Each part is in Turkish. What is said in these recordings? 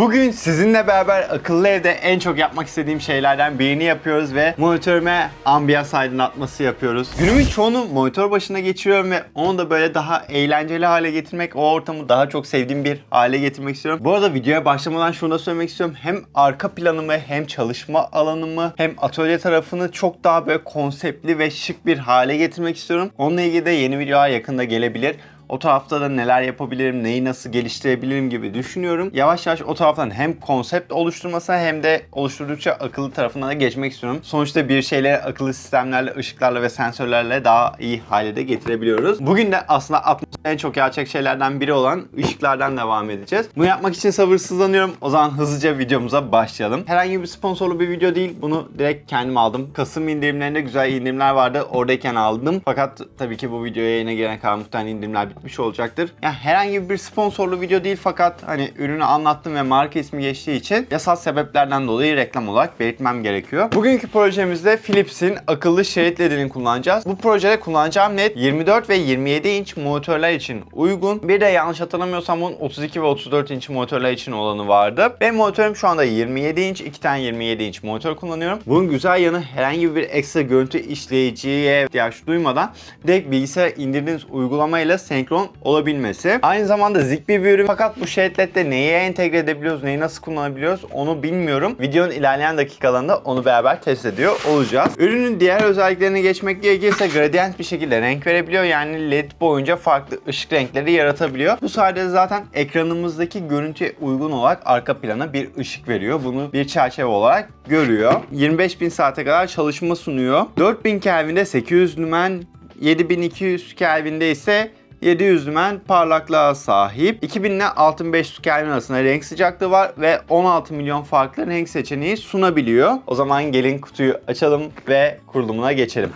Bugün sizinle beraber akıllı evde en çok yapmak istediğim şeylerden birini yapıyoruz ve monitörüme ambiyans aydınlatması yapıyoruz. Günümün çoğunu monitör başına geçiriyorum ve onu da böyle daha eğlenceli hale getirmek, o ortamı daha çok sevdiğim bir hale getirmek istiyorum. Bu arada videoya başlamadan şunu da söylemek istiyorum. Hem arka planımı hem çalışma alanımı hem atölye tarafını çok daha böyle konseptli ve şık bir hale getirmek istiyorum. Onunla ilgili de yeni videolar yakında gelebilir. O tarafta da neler yapabilirim, neyi nasıl geliştirebilirim gibi düşünüyorum. Yavaş yavaş o taraftan hem konsept oluşturmasına hem de oluşturdukça akıllı tarafına da geçmek istiyorum. Sonuçta bir şeyleri akıllı sistemlerle, ışıklarla ve sensörlerle daha iyi hale de getirebiliyoruz. Bugün de aslında en çok gerçek şeylerden biri olan ışıklardan devam edeceğiz. Bunu yapmak için sabırsızlanıyorum. O zaman hızlıca videomuza başlayalım. Herhangi bir sponsorlu bir video değil. Bunu direkt kendim aldım. Kasım indirimlerinde güzel indirimler vardı. Oradayken aldım. Fakat tabii ki bu videoya yayına gelene kadar muhtemelen indirimler bitmiş olacaktır. Yani herhangi bir sponsorlu video değil fakat hani ürünü anlattım ve marka ismi geçtiği için yasal sebeplerden dolayı reklam olarak belirtmem gerekiyor. Bugünkü projemizde Philips'in akıllı şerit ledini kullanacağız. Bu projede kullanacağım led 24 ve 27 inç monitörler için uygun. Bir de yanlış hatırlamıyorsam bunun 32 ve 34 inç monitörler için olanı vardı. Benim monitörüm şu anda 27 inç. 2 tane 27 inç monitör kullanıyorum. Bunun güzel yanı herhangi bir ekstra görüntü işleyiciye ihtiyaç duymadan direkt bilgisayara indirdiğiniz uygulamayla senkron olabilmesi. Aynı zamanda Zigbee bir ürün fakat bu Shadlet'te neyi entegre edebiliyoruz, neyi nasıl kullanabiliyoruz onu bilmiyorum. Videonun ilerleyen dakikalarında onu beraber test ediyor olacağız. Ürünün diğer özelliklerine geçmek gerekirse gradient bir şekilde renk verebiliyor. Yani led boyunca farklı ışık renkleri yaratabiliyor. Bu sayede zaten ekranımızdaki görüntüye uygun olarak arka plana bir ışık veriyor. Bunu bir çerçeve olarak görüyor. 25.000 saate kadar çalışma sunuyor. 4000 Kelvin'de 800 lümen, 7200 Kelvin'de ise 700 lümen parlaklığa sahip. 2000 ile 6500 Kelvin arasında renk sıcaklığı var ve 16 milyon farklı renk seçeneği sunabiliyor. O zaman gelin kutuyu açalım ve kurulumuna geçelim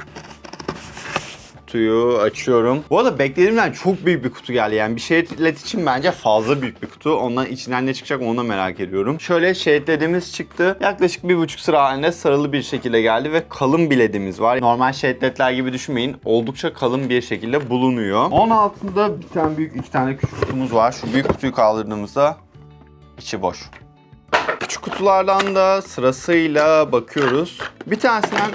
kutuyu açıyorum. Bu arada beklediğimden çok büyük bir kutu geldi. Yani bir şerit için bence fazla büyük bir kutu. Ondan içinden ne çıkacak onu da merak ediyorum. Şöyle şeritledimiz çıktı. Yaklaşık bir buçuk sıra halinde sarılı bir şekilde geldi ve kalın bir ledimiz var. Normal şeritletler gibi düşünmeyin. Oldukça kalın bir şekilde bulunuyor. Onun altında bir tane büyük iki tane küçük kutumuz var. Şu büyük kutuyu kaldırdığımızda içi boş. Küçük kutulardan da sırasıyla bakıyoruz. Bir tanesinden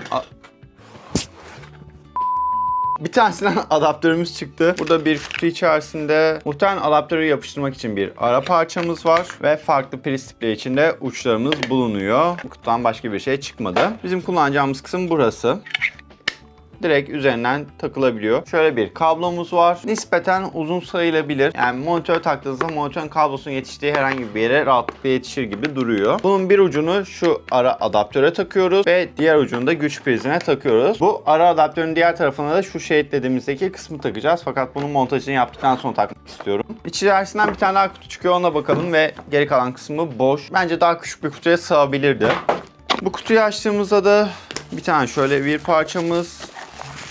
bir tanesinden adaptörümüz çıktı. Burada bir kutu içerisinde muhtemelen adaptörü yapıştırmak için bir ara parçamız var ve farklı priz tipleri içinde uçlarımız bulunuyor. Bu kutudan başka bir şey çıkmadı. Bizim kullanacağımız kısım burası direkt üzerinden takılabiliyor. Şöyle bir kablomuz var. Nispeten uzun sayılabilir. Yani monitör taktığınızda monitörün kablosunun yetiştiği herhangi bir yere rahatlıkla yetişir gibi duruyor. Bunun bir ucunu şu ara adaptöre takıyoruz ve diğer ucunu da güç prizine takıyoruz. Bu ara adaptörün diğer tarafına da şu şerit dediğimizdeki kısmı takacağız. Fakat bunun montajını yaptıktan sonra takmak istiyorum. İçerisinden bir tane daha kutu çıkıyor ona bakalım ve geri kalan kısmı boş. Bence daha küçük bir kutuya sığabilirdi. Bu kutuyu açtığımızda da bir tane şöyle bir parçamız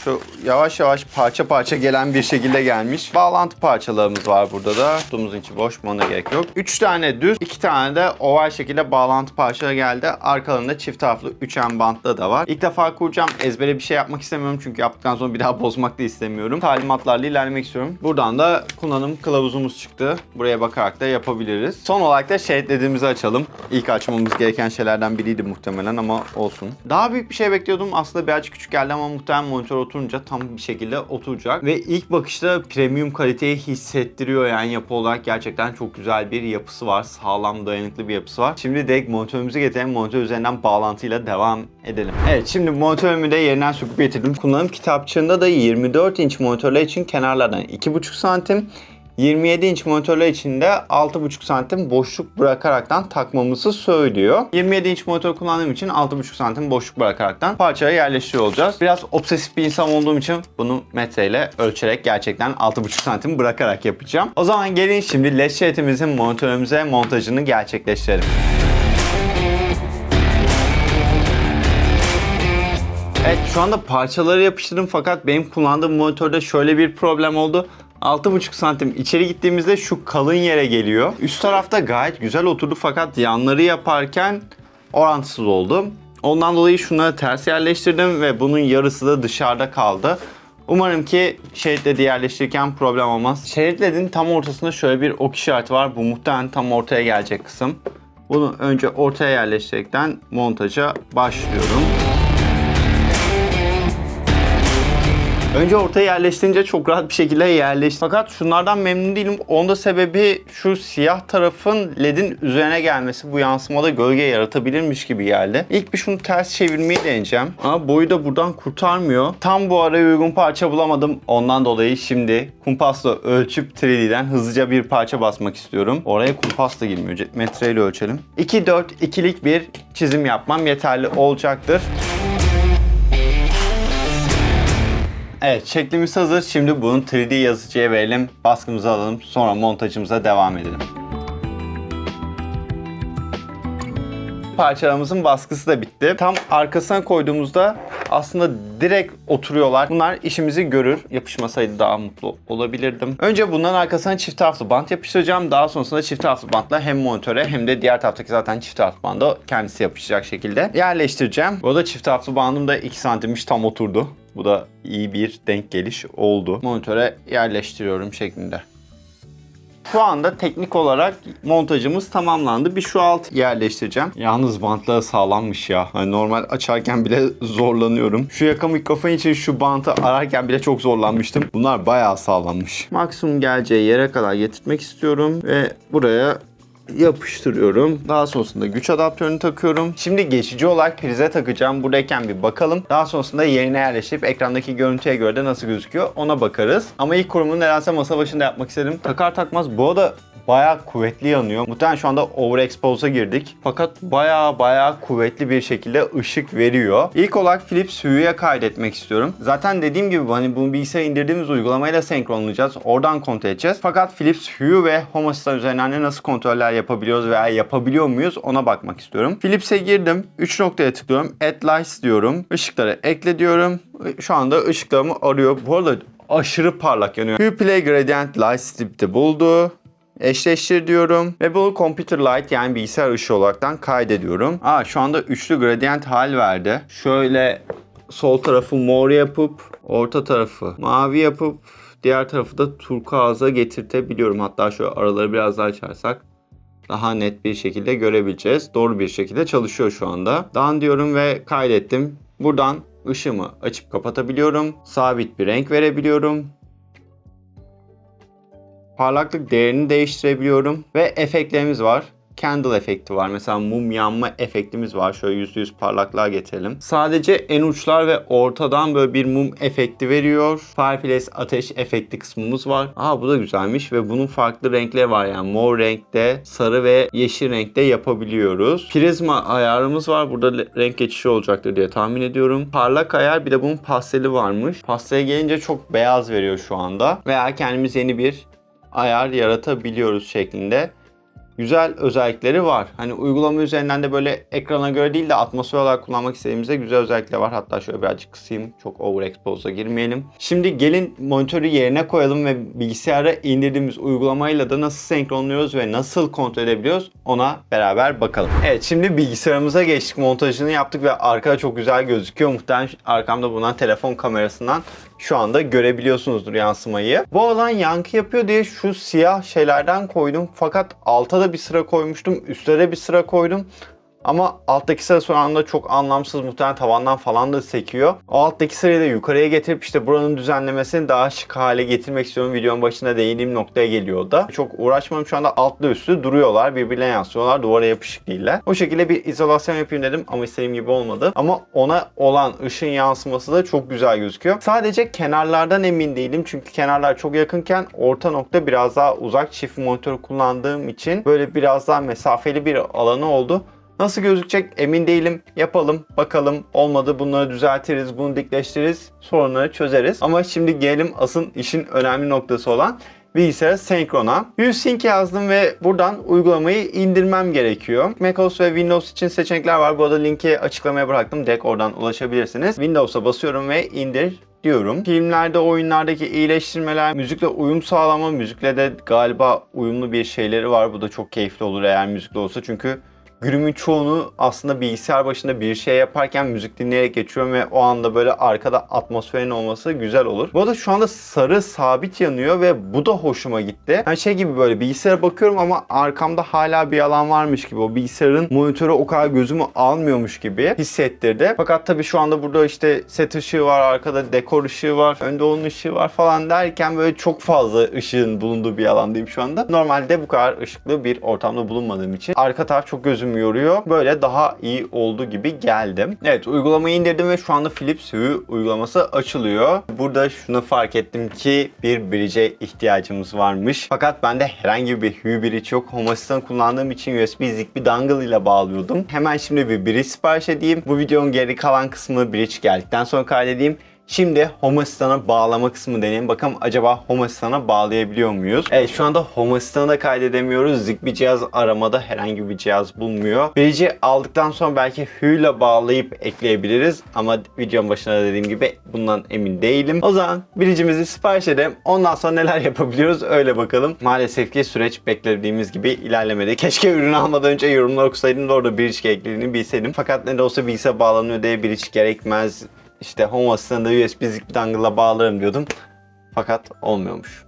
şu yavaş yavaş parça parça gelen bir şekilde gelmiş. Bağlantı parçalarımız var burada da. Kutumuzun içi boş buna gerek yok. 3 tane düz, 2 tane de oval şekilde bağlantı parçaları geldi. Arkalarında çift taraflı üçen bantlı da var. İlk defa kuracağım. Ezbere bir şey yapmak istemiyorum çünkü yaptıktan sonra bir daha bozmak da istemiyorum. Talimatlarla ilerlemek istiyorum. Buradan da kullanım kılavuzumuz çıktı. Buraya bakarak da yapabiliriz. Son olarak da şeritlerimizi açalım. İlk açmamız gereken şeylerden biriydi muhtemelen ama olsun. Daha büyük bir şey bekliyordum. Aslında birazcık küçük geldi ama muhtemelen monitör oturunca tam bir şekilde oturacak. Ve ilk bakışta premium kaliteyi hissettiriyor yani yapı olarak gerçekten çok güzel bir yapısı var. Sağlam dayanıklı bir yapısı var. Şimdi direkt monitörümüzü getirelim. Monitör üzerinden bağlantıyla devam edelim. Evet şimdi monitörümü de yerinden söküp getirdim. Kullanım kitapçığında da 24 inç monitörler için kenarlardan 2,5 santim 27 inç monitörler için de 6,5 santim boşluk bırakaraktan takmamızı söylüyor. 27 inç monitör kullandığım için 6,5 santim boşluk bırakaraktan parçaya yerleştiriyor olacağız. Biraz obsesif bir insan olduğum için bunu metreyle ölçerek gerçekten 6,5 santim bırakarak yapacağım. O zaman gelin şimdi LED şeritimizin monitörümüze montajını gerçekleştirelim. Evet şu anda parçaları yapıştırdım fakat benim kullandığım monitörde şöyle bir problem oldu. 6,5 santim içeri gittiğimizde şu kalın yere geliyor. Üst tarafta gayet güzel oturdu fakat yanları yaparken orantısız oldu. Ondan dolayı şunları ters yerleştirdim ve bunun yarısı da dışarıda kaldı. Umarım ki şerit ledi yerleştirirken problem olmaz. Şerit ledin tam ortasında şöyle bir ok işareti var. Bu muhtemelen tam ortaya gelecek kısım. Bunu önce ortaya yerleştirekten montaja başlıyorum. Önce ortaya yerleştirince çok rahat bir şekilde yerleşti. Fakat şunlardan memnun değilim. Onun da sebebi şu siyah tarafın ledin üzerine gelmesi. Bu yansımada gölge yaratabilirmiş gibi geldi. İlk bir şunu ters çevirmeyi deneyeceğim. Ama boyu da buradan kurtarmıyor. Tam bu araya uygun parça bulamadım. Ondan dolayı şimdi kumpasla ölçüp 3D'den hızlıca bir parça basmak istiyorum. Oraya kumpasla girmiyor. Metreyle ölçelim. 2-4 ikilik bir çizim yapmam yeterli olacaktır. Evet şeklimiz hazır. Şimdi bunu 3D yazıcıya verelim. Baskımızı alalım. Sonra montajımıza devam edelim. Parçalarımızın baskısı da bitti. Tam arkasına koyduğumuzda aslında direkt oturuyorlar. Bunlar işimizi görür. Yapışmasaydı daha mutlu olabilirdim. Önce bundan arkasına çift taraflı bant yapıştıracağım. Daha sonrasında çift taraflı bantla hem monitöre hem de diğer taraftaki zaten çift taraflı banda kendisi yapışacak şekilde yerleştireceğim. Bu arada çift taraflı bandım da 2 santimmiş tam oturdu. Bu da iyi bir denk geliş oldu. Monitöre yerleştiriyorum şeklinde. Şu anda teknik olarak montajımız tamamlandı. Bir şu alt yerleştireceğim. Yalnız bantları sağlammış ya. Hani normal açarken bile zorlanıyorum. Şu yaka mikrofon için şu bantı ararken bile çok zorlanmıştım. Bunlar bayağı sağlammış. Maksimum geleceği yere kadar getirmek istiyorum ve buraya yapıştırıyorum. Daha sonrasında güç adaptörünü takıyorum. Şimdi geçici olarak prize takacağım. Buradayken bir bakalım. Daha sonrasında yerine yerleştirip ekrandaki görüntüye göre de nasıl gözüküyor ona bakarız. Ama ilk kurumunu nedense masa başında yapmak istedim. Takar takmaz bu da bayağı kuvvetli yanıyor. Muhtemelen şu anda overexpose'a girdik. Fakat bayağı bayağı kuvvetli bir şekilde ışık veriyor. İlk olarak Philips Hue'ye kaydetmek istiyorum. Zaten dediğim gibi hani bunu bilgisayara indirdiğimiz uygulamayla senkronlayacağız. Oradan kontrol edeceğiz. Fakat Philips Hue ve Home Assistant üzerinden nasıl kontroller yapabiliyoruz veya yapabiliyor muyuz ona bakmak istiyorum. Philips'e girdim. 3 noktaya tıklıyorum. Add Lights diyorum. Işıkları ekle diyorum. Şu anda ışıklarımı arıyor. Bu arada aşırı parlak yanıyor. Hue Play Gradient Light Strip'te buldu eşleştir diyorum ve bunu computer light yani bilgisayar ışığı olaraktan kaydediyorum. Aa şu anda üçlü gradient hal verdi. Şöyle sol tarafı mor yapıp orta tarafı mavi yapıp diğer tarafı da turkuaza getirtebiliyorum. Hatta şöyle araları biraz daha açarsak daha net bir şekilde görebileceğiz. Doğru bir şekilde çalışıyor şu anda. Dan diyorum ve kaydettim. Buradan ışığımı açıp kapatabiliyorum. Sabit bir renk verebiliyorum parlaklık değerini değiştirebiliyorum ve efektlerimiz var. Candle efekti var. Mesela mum yanma efektimiz var. Şöyle %100 parlaklığa getirelim. Sadece en uçlar ve ortadan böyle bir mum efekti veriyor. Fireplace ateş efekti kısmımız var. Aa bu da güzelmiş ve bunun farklı renkleri var. Yani mor renkte, sarı ve yeşil renkte yapabiliyoruz. Prizma ayarımız var. Burada renk geçişi olacaktır diye tahmin ediyorum. Parlak ayar bir de bunun pasteli varmış. Pastele gelince çok beyaz veriyor şu anda. Veya kendimiz yeni bir ayar yaratabiliyoruz şeklinde güzel özellikleri var. Hani uygulama üzerinden de böyle ekrana göre değil de atmosfer olarak kullanmak istediğimizde güzel özellikleri var. Hatta şöyle birazcık kısayım. Çok overexpose'a girmeyelim. Şimdi gelin monitörü yerine koyalım ve bilgisayara indirdiğimiz uygulamayla da nasıl senkronluyoruz ve nasıl kontrol edebiliyoruz ona beraber bakalım. Evet şimdi bilgisayarımıza geçtik. Montajını yaptık ve arkada çok güzel gözüküyor. Muhtemelen arkamda bulunan telefon kamerasından şu anda görebiliyorsunuzdur yansımayı. Bu alan yankı yapıyor diye şu siyah şeylerden koydum. Fakat alta da bir sıra koymuştum. Üstlere bir sıra koydum. Ama alttaki sıra şu anda çok anlamsız muhtemelen tavandan falan da sekiyor. O alttaki sırayı da yukarıya getirip işte buranın düzenlemesini daha şık hale getirmek istiyorum. Videonun başında değindiğim noktaya geliyor da. Çok uğraşmam şu anda altlı üstü duruyorlar. Birbirine yansıyorlar. Duvara yapışık değiller. O şekilde bir izolasyon yapayım dedim ama istediğim gibi olmadı. Ama ona olan ışın yansıması da çok güzel gözüküyor. Sadece kenarlardan emin değilim. Çünkü kenarlar çok yakınken orta nokta biraz daha uzak çift monitör kullandığım için böyle biraz daha mesafeli bir alanı oldu. Nasıl gözükecek emin değilim. Yapalım, bakalım. Olmadı bunları düzeltiriz, bunu dikleştiririz. Sorunları çözeriz. Ama şimdi gelelim asıl işin önemli noktası olan bilgisayara senkrona. ViewSync yazdım ve buradan uygulamayı indirmem gerekiyor. macOS ve Windows için seçenekler var. Bu arada linki açıklamaya bıraktım. Direkt oradan ulaşabilirsiniz. Windows'a basıyorum ve indir diyorum. Filmlerde, oyunlardaki iyileştirmeler, müzikle uyum sağlama, müzikle de galiba uyumlu bir şeyleri var. Bu da çok keyifli olur eğer müzikli olsa çünkü günümün çoğunu aslında bilgisayar başında bir şey yaparken müzik dinleyerek geçiyorum ve o anda böyle arkada atmosferin olması güzel olur. Bu arada şu anda sarı sabit yanıyor ve bu da hoşuma gitti. Yani şey gibi böyle bilgisayara bakıyorum ama arkamda hala bir alan varmış gibi. O bilgisayarın monitörü o kadar gözümü almıyormuş gibi hissettirdi. Fakat tabii şu anda burada işte set ışığı var, arkada dekor ışığı var, önde onun ışığı var falan derken böyle çok fazla ışığın bulunduğu bir alandayım şu anda. Normalde bu kadar ışıklı bir ortamda bulunmadığım için arka taraf çok gözümü yoruyor. Böyle daha iyi oldu gibi geldim. Evet uygulamayı indirdim ve şu anda Philips Hue uygulaması açılıyor. Burada şunu fark ettim ki bir bridge'e ihtiyacımız varmış. Fakat bende herhangi bir Hue bridge yok. Home Assistant kullandığım için USB Zigbee dongle ile bağlıyordum. Hemen şimdi bir bridge sipariş edeyim. Bu videonun geri kalan kısmı bridge geldikten sonra kaydedeyim. Şimdi Home Assistant'a bağlama kısmı deneyelim. Bakalım acaba Home Assistant'a bağlayabiliyor muyuz? Evet şu anda Home Assistant'a kaydedemiyoruz. Zigbee cihaz aramada herhangi bir cihaz bulmuyor. Bridge'i aldıktan sonra belki Hue ile bağlayıp ekleyebiliriz. Ama videonun başında dediğim gibi bundan emin değilim. O zaman Bridge'imizi sipariş edelim. Ondan sonra neler yapabiliyoruz öyle bakalım. Maalesef ki süreç beklediğimiz gibi ilerlemedi. Keşke ürünü almadan önce yorumlar okusaydım da orada Bridge eklediğini bilseydim. Fakat ne de olsa bilgisayar bağlanıyor diye Bridge gerekmez işte Home Assistant'da USB Zigbee dongle'la bağlarım diyordum. Fakat olmuyormuş.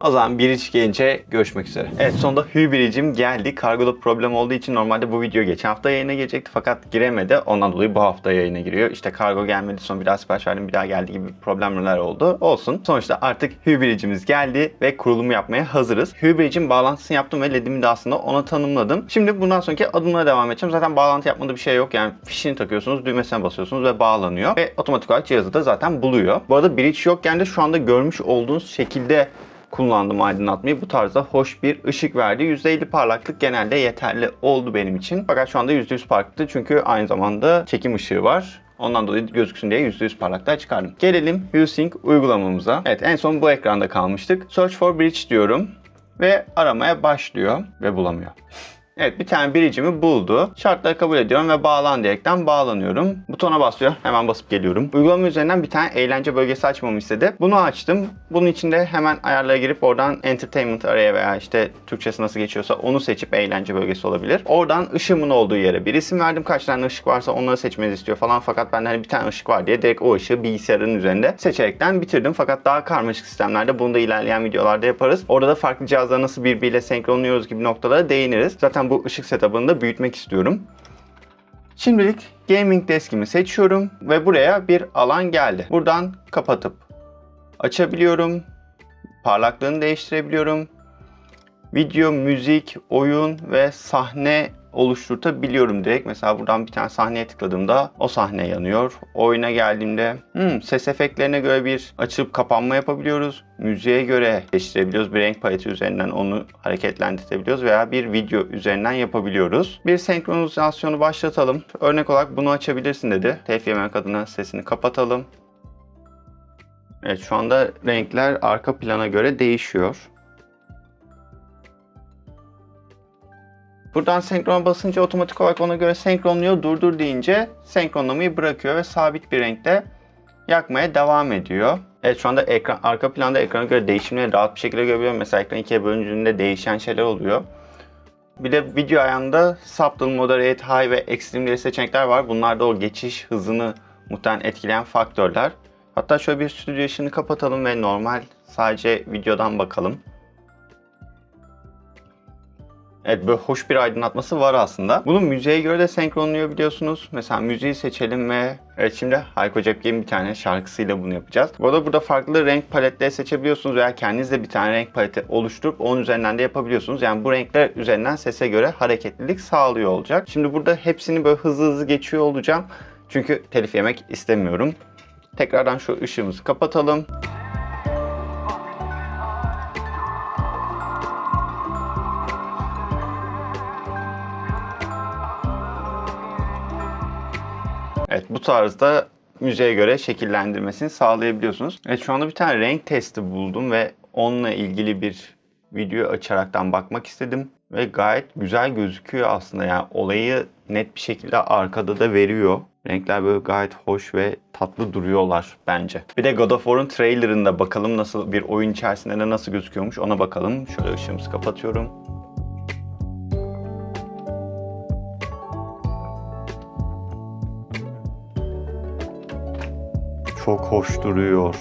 O zaman bir iç gelince görüşmek üzere. Evet sonunda Hue biricim geldi. Kargoda problem olduğu için normalde bu video geçen hafta yayına gelecekti fakat giremedi. Ondan dolayı bu hafta yayına giriyor. İşte kargo gelmedi sonra bir daha sipariş verdim bir daha geldi gibi problemler oldu. Olsun. Sonuçta artık Hue biricimiz geldi ve kurulumu yapmaya hazırız. Hue biricim bağlantısını yaptım ve LED'imi de aslında ona tanımladım. Şimdi bundan sonraki adımlara devam edeceğim. Zaten bağlantı yapmada bir şey yok. Yani fişini takıyorsunuz, düğmesine basıyorsunuz ve bağlanıyor. Ve otomatik olarak cihazı da zaten buluyor. Bu arada bridge yokken de şu anda görmüş olduğunuz şekilde kullandım aydınlatmayı. Bu tarzda hoş bir ışık verdi. %50 parlaklık genelde yeterli oldu benim için. Fakat şu anda %100 parlaktı çünkü aynı zamanda çekim ışığı var. Ondan dolayı gözüksün diye %100 parlaklığa çıkardım. Gelelim HueSync uygulamamıza. Evet en son bu ekranda kalmıştık. Search for Bridge diyorum ve aramaya başlıyor ve bulamıyor. Evet bir tane biricimi buldu. Şartları kabul ediyorum ve bağlan diyerekten bağlanıyorum. Butona basıyor. Hemen basıp geliyorum. Uygulama üzerinden bir tane eğlence bölgesi açmamı istedi. Bunu açtım. Bunun içinde hemen ayarlara girip oradan entertainment araya veya işte Türkçesi nasıl geçiyorsa onu seçip eğlence bölgesi olabilir. Oradan ışığımın olduğu yere bir isim verdim. Kaç tane ışık varsa onları seçmenizi istiyor falan. Fakat bende hani bir tane ışık var diye direkt o ışığı bilgisayarın üzerinde seçerekten bitirdim. Fakat daha karmaşık sistemlerde bunu da ilerleyen videolarda yaparız. Orada da farklı cihazları nasıl birbiriyle senkronluyoruz gibi noktalara değiniriz. Zaten bu ışık setup'ını da büyütmek istiyorum. Şimdilik gaming deskimi seçiyorum ve buraya bir alan geldi. Buradan kapatıp açabiliyorum. Parlaklığını değiştirebiliyorum. Video, müzik, oyun ve sahne oluşturtabiliyorum direkt. Mesela buradan bir tane sahneye tıkladığımda o sahne yanıyor. Oyuna geldiğimde hmm, ses efektlerine göre bir açıp kapanma yapabiliyoruz. Müziğe göre değiştirebiliyoruz. Bir renk paleti üzerinden onu hareketlendirebiliyoruz veya bir video üzerinden yapabiliyoruz. Bir senkronizasyonu başlatalım. Örnek olarak bunu açabilirsin dedi. Telif yemek sesini kapatalım. Evet şu anda renkler arka plana göre değişiyor. Buradan senkrona basınca otomatik olarak ona göre senkronluyor. Durdur deyince senkronlamayı bırakıyor ve sabit bir renkte yakmaya devam ediyor. Evet şu anda ekran, arka planda ekrana göre değişimleri rahat bir şekilde görebiliyorum. Mesela ekran ikiye bölündüğünde değişen şeyler oluyor. Bir de video ayağında Subtle, Moderate, High ve Extreme diye seçenekler var. Bunlar da o geçiş hızını muhtemelen etkileyen faktörler. Hatta şöyle bir stüdyo ışığını kapatalım ve normal sadece videodan bakalım. Evet böyle hoş bir aydınlatması var aslında. Bunu müziğe göre de senkronluyor biliyorsunuz. Mesela müziği seçelim ve evet şimdi Hayko Cepkin'in bir tane şarkısıyla bunu yapacağız. Bu arada burada farklı renk paletleri seçebiliyorsunuz veya kendiniz de bir tane renk paleti oluşturup onun üzerinden de yapabiliyorsunuz. Yani bu renkler üzerinden sese göre hareketlilik sağlıyor olacak. Şimdi burada hepsini böyle hızlı hızlı geçiyor olacağım. Çünkü telif yemek istemiyorum. Tekrardan şu ışığımızı kapatalım. Evet bu tarzda müziğe göre şekillendirmesini sağlayabiliyorsunuz. Evet şu anda bir tane renk testi buldum ve onunla ilgili bir video açaraktan bakmak istedim. Ve gayet güzel gözüküyor aslında yani olayı net bir şekilde arkada da veriyor. Renkler böyle gayet hoş ve tatlı duruyorlar bence. Bir de God of War'un trailerında bakalım nasıl bir oyun içerisinde de nasıl gözüküyormuş ona bakalım. Şöyle ışığımızı kapatıyorum. Çok hoş duruyor.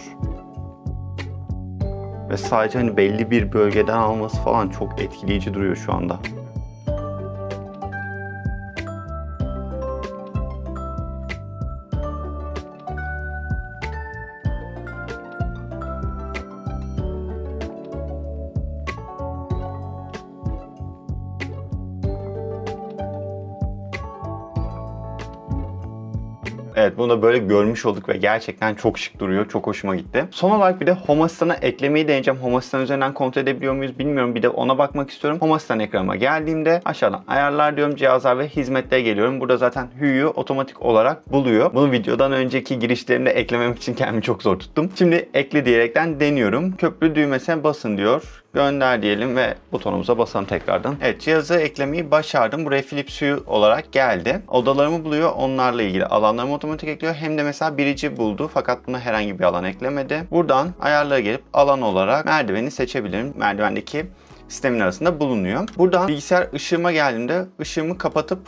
Ve sadece hani belli bir bölgeden alması falan çok etkileyici duruyor şu anda. Evet bunu da böyle görmüş olduk ve gerçekten çok şık duruyor. Çok hoşuma gitti. Son olarak bir de Home Asistan'a eklemeyi deneyeceğim. Home Assistant üzerinden kontrol edebiliyor muyuz bilmiyorum. Bir de ona bakmak istiyorum. Home Assistant ekranıma geldiğimde aşağıdan ayarlar diyorum. Cihazlar ve hizmetlere geliyorum. Burada zaten Hu'yu otomatik olarak buluyor. Bunu videodan önceki girişlerimde eklememek için kendimi çok zor tuttum. Şimdi ekle diyerekten deniyorum. Köprü düğmesine basın diyor gönder diyelim ve butonumuza basalım tekrardan. Evet cihazı eklemeyi başardım. Buraya Philips Hue olarak geldi. Odalarımı buluyor. Onlarla ilgili alanlarımı otomatik ekliyor. Hem de mesela birici buldu fakat buna herhangi bir alan eklemedi. Buradan ayarlara gelip alan olarak merdiveni seçebilirim. Merdivendeki sistemin arasında bulunuyor. Buradan bilgisayar ışığıma geldiğimde ışığımı kapatıp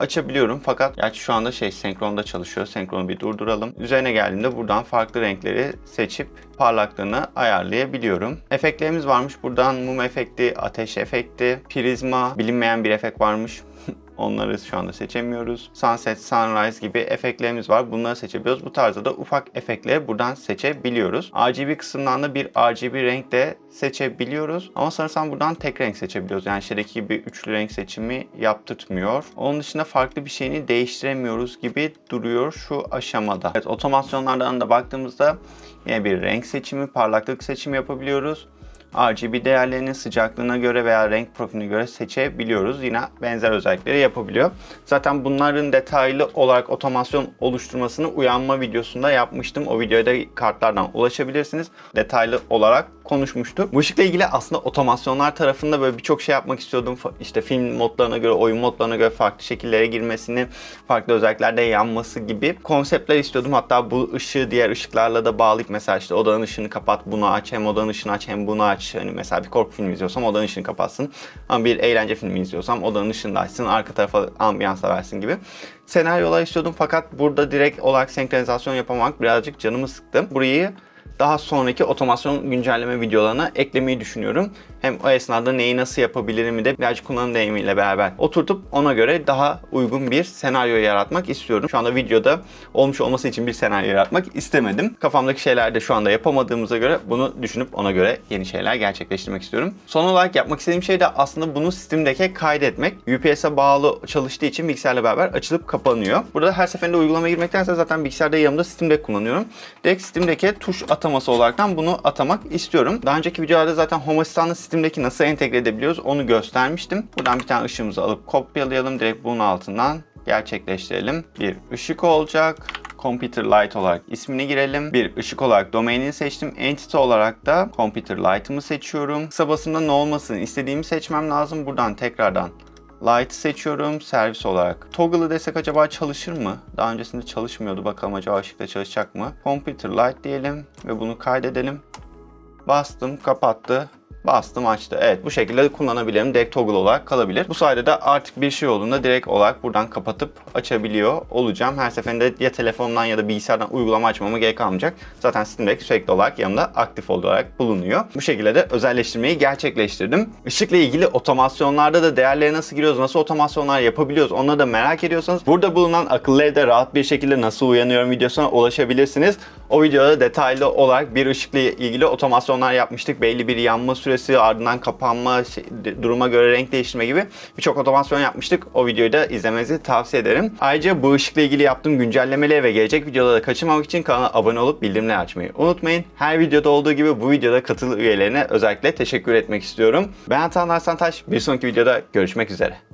açabiliyorum fakat gerçi şu anda şey senkronda çalışıyor. Senkronu bir durduralım. Üzerine geldiğimde buradan farklı renkleri seçip parlaklığını ayarlayabiliyorum. Efektlerimiz varmış. Buradan mum efekti, ateş efekti, prizma, bilinmeyen bir efekt varmış. Onları şu anda seçemiyoruz. Sunset, Sunrise gibi efektlerimiz var. Bunları seçebiliyoruz. Bu tarzda da ufak efektleri buradan seçebiliyoruz. RGB kısmından da bir RGB renk de seçebiliyoruz. Ama sanırsam buradan tek renk seçebiliyoruz. Yani şeydeki gibi üçlü renk seçimi yaptırtmıyor. Onun dışında farklı bir şeyini değiştiremiyoruz gibi duruyor şu aşamada. Evet otomasyonlardan da baktığımızda yine bir renk seçimi, parlaklık seçimi yapabiliyoruz. RGB değerlerini sıcaklığına göre veya renk profiline göre seçebiliyoruz. Yine benzer özellikleri yapabiliyor. Zaten bunların detaylı olarak otomasyon oluşturmasını uyanma videosunda yapmıştım. O videoya da kartlardan ulaşabilirsiniz. Detaylı olarak konuşmuştuk. Bu ışıkla ilgili aslında otomasyonlar tarafında böyle birçok şey yapmak istiyordum. İşte film modlarına göre, oyun modlarına göre farklı şekillere girmesini, farklı özelliklerde yanması gibi konseptler istiyordum. Hatta bu ışığı diğer ışıklarla da bağlayıp mesela işte odanın ışığını kapat, bunu aç, hem odanın ışığını aç, hem bunu aç. Hani mesela bir korku filmi izliyorsam odanın ışığını kapatsın. Ama bir eğlence filmi izliyorsam odanın ışığını da açsın, arka tarafa ambiyans da versin gibi senaryolar istiyordum fakat burada direkt olarak senkronizasyon yapamak birazcık canımı sıktı. Burayı daha sonraki otomasyon güncelleme videolarına eklemeyi düşünüyorum. Hem o esnada neyi nasıl yapabilirim de birazcık kullanım deneyimiyle beraber oturtup ona göre daha uygun bir senaryo yaratmak istiyorum. Şu anda videoda olmuş olması için bir senaryo yaratmak istemedim. Kafamdaki şeyler de şu anda yapamadığımıza göre bunu düşünüp ona göre yeni şeyler gerçekleştirmek istiyorum. Son olarak yapmak istediğim şey de aslında bunu Steam'deki kaydetmek. UPS'e bağlı çalıştığı için bilgisayarla beraber açılıp kapanıyor. Burada her seferinde uygulamaya girmektense zaten bilgisayarda yanımda Steam kullanıyorum. Direkt Steam Deck'e tuş ataması olaraktan bunu atamak istiyorum. Daha önceki videolarda zaten Home Assistant'la Steam'deki nasıl entegre edebiliyoruz onu göstermiştim. Buradan bir tane ışığımızı alıp kopyalayalım. Direkt bunun altından gerçekleştirelim. Bir ışık olacak. Computer Light olarak ismini girelim. Bir ışık olarak domainini seçtim. Entity olarak da Computer Light'ımı seçiyorum. Kısa basımda ne olmasını istediğimi seçmem lazım. Buradan tekrardan Light seçiyorum servis olarak. Toggle'ı desek acaba çalışır mı? Daha öncesinde çalışmıyordu. Bakalım acaba ışıkta çalışacak mı? Computer Light diyelim ve bunu kaydedelim. Bastım, kapattı. Bastım açtı. Evet bu şekilde kullanabilirim. Direkt toggle olarak kalabilir. Bu sayede de artık bir şey olduğunda direkt olarak buradan kapatıp açabiliyor olacağım. Her seferinde ya telefondan ya da bilgisayardan uygulama açmama gerek kalmayacak. Zaten Steam Deck sürekli olarak yanımda aktif olarak bulunuyor. Bu şekilde de özelleştirmeyi gerçekleştirdim. Işıkla ilgili otomasyonlarda da değerleri nasıl giriyoruz, nasıl otomasyonlar yapabiliyoruz onları da merak ediyorsanız burada bulunan akıllı evde rahat bir şekilde nasıl uyanıyorum videosuna ulaşabilirsiniz. O videoda detaylı olarak bir ışıkla ilgili otomasyonlar yapmıştık. Belli bir yanma süresi, ardından kapanma, şey, duruma göre renk değiştirme gibi birçok otomasyon yapmıştık. O videoyu da izlemenizi tavsiye ederim. Ayrıca bu ışıkla ilgili yaptığım güncellemeleri ve gelecek videoları kaçırmamak için kanala abone olup bildirimleri açmayı unutmayın. Her videoda olduğu gibi bu videoda katıl üyelerine özellikle teşekkür etmek istiyorum. Ben Atan Arslan Taş. Bir sonraki videoda görüşmek üzere.